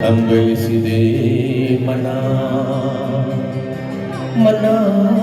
ಅಂಬಲಿಸಿದೆ ಮನ ಮನ ಮನ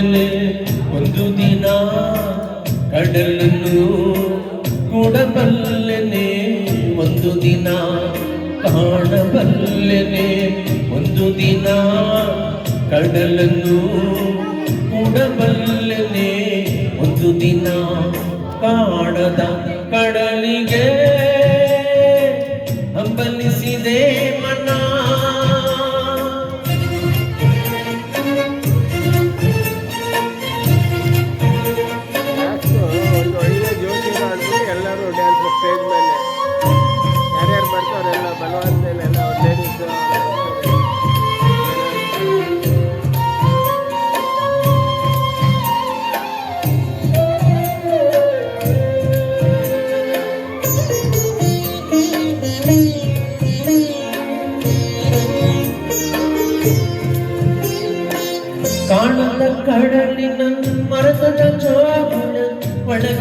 ಕಾಣಬಲ್ಲೆನೆ ಒಂದು ದಿನ ಕಡಲನ್ನು ಕೂಡಬಲ್ಲನೆ ಒಂದು ದಿನ ಕಾಣಬಲ್ಲೆನೆ ಒಂದು ದಿನ ಕಡಲನ್ನು ಕೂಡಬಲ್ಲನೆ ಒಂದು ದಿನ ಕಾಣದ ಕಡಲಿಗೆ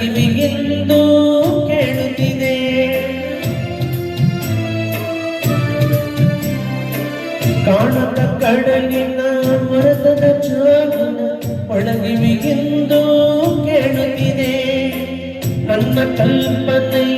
ಒಳಗಿವಿಗೆಂದು ಕೇಳುತ್ತಿದೆ. ಕಾಣದ ಕಡಲಿನ ಮರದ ಜಾಗನ ಒಳಗಿವಿಗೆಂದು ಕೇಳುತ್ತಿದೆ. ನನ್ನ ಕಲ್ಪನೆಯು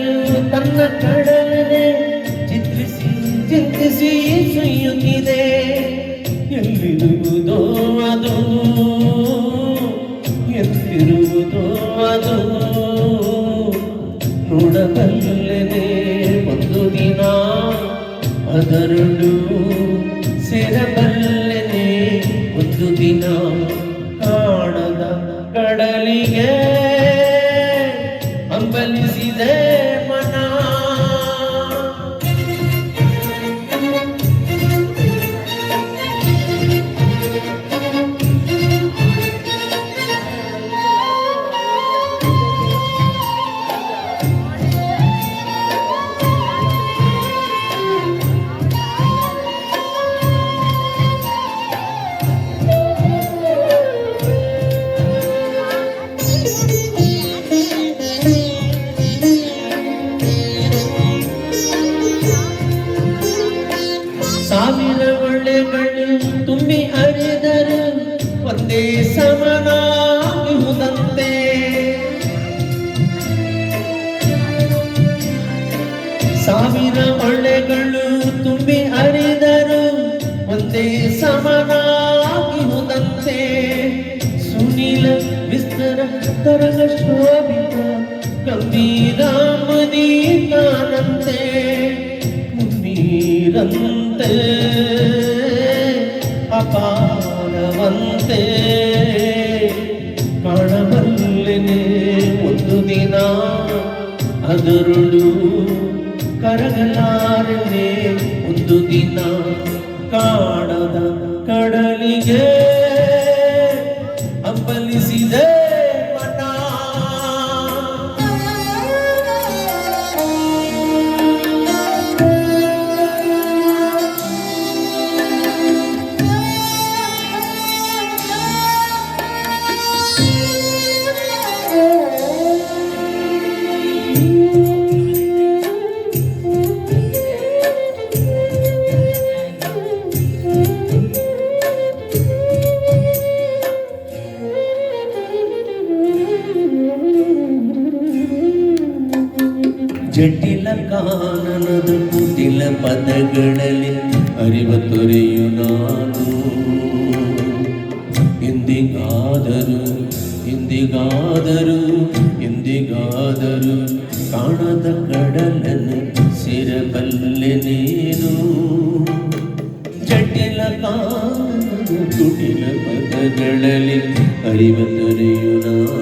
ಅದರಳು ಸೇರಬಲ್ಲೆನೆ ಒಂದು ದಿನ ಸಾವಿರ ಒಳ್ಳೆಗಳು ತುಂಬಿ ಹರಿದರು ಒಂದೇ ಸಮನಾಗುವುದಂತೆ ಸುನೀಲ ವಿಸ್ತರ ತರಂಗ ಶೋಭಿತ ಗಂಭೀರ ಮದೀತಾನಂತೆ ಮುನ್ನೀರಂತೆ ಅಪಾರವಂತೆ. ಕಾಣಬಲ್ಲನೆ ಒಂದು ದಿನ ಅದರುಳು ಕರಗಲಾರನೆ ಒಂದು ದಿನ ಕಾಡದ ಕಡಲಿಗೆ ಜಟಿಲ ಕಾನನದ ಕುಟಿಲ ಪದಗಳಲ್ಲಿ ಅರಿವ ತೊರೆಯು ನಾನು ಎಂದಿಗಾದರೂ ಎಂದಿಗಾದರೂ ಎಂದಿಗಾದರೂ ಕಾಣದ ಕಡಲನ್ನು ಸೇರಬಲ್ಲೆ ನೀನು ಜಟಿಲ ಕಾಣದ ಕುಟಿಲ ಪದಗಳಲ್ಲಿ ಅರಿವ ತೊರೆಯು ನಾನು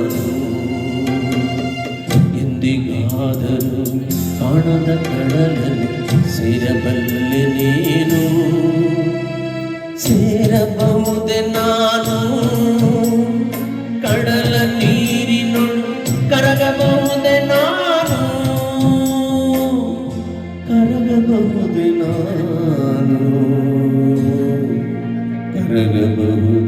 ಕಾಣದ ಕಡಲನ್ನು ಸೇರಬಲ್ಲೆ ನೀನು ಸೇರಬಹುದೆ ನಾನು ಕಡಲ ನೀರಿನೊಳು ಕರಗಬಹುದೆ ನಾನು ಕರಗಬಹುದೆ ನಾನು ಕರಗಬಹುದೇ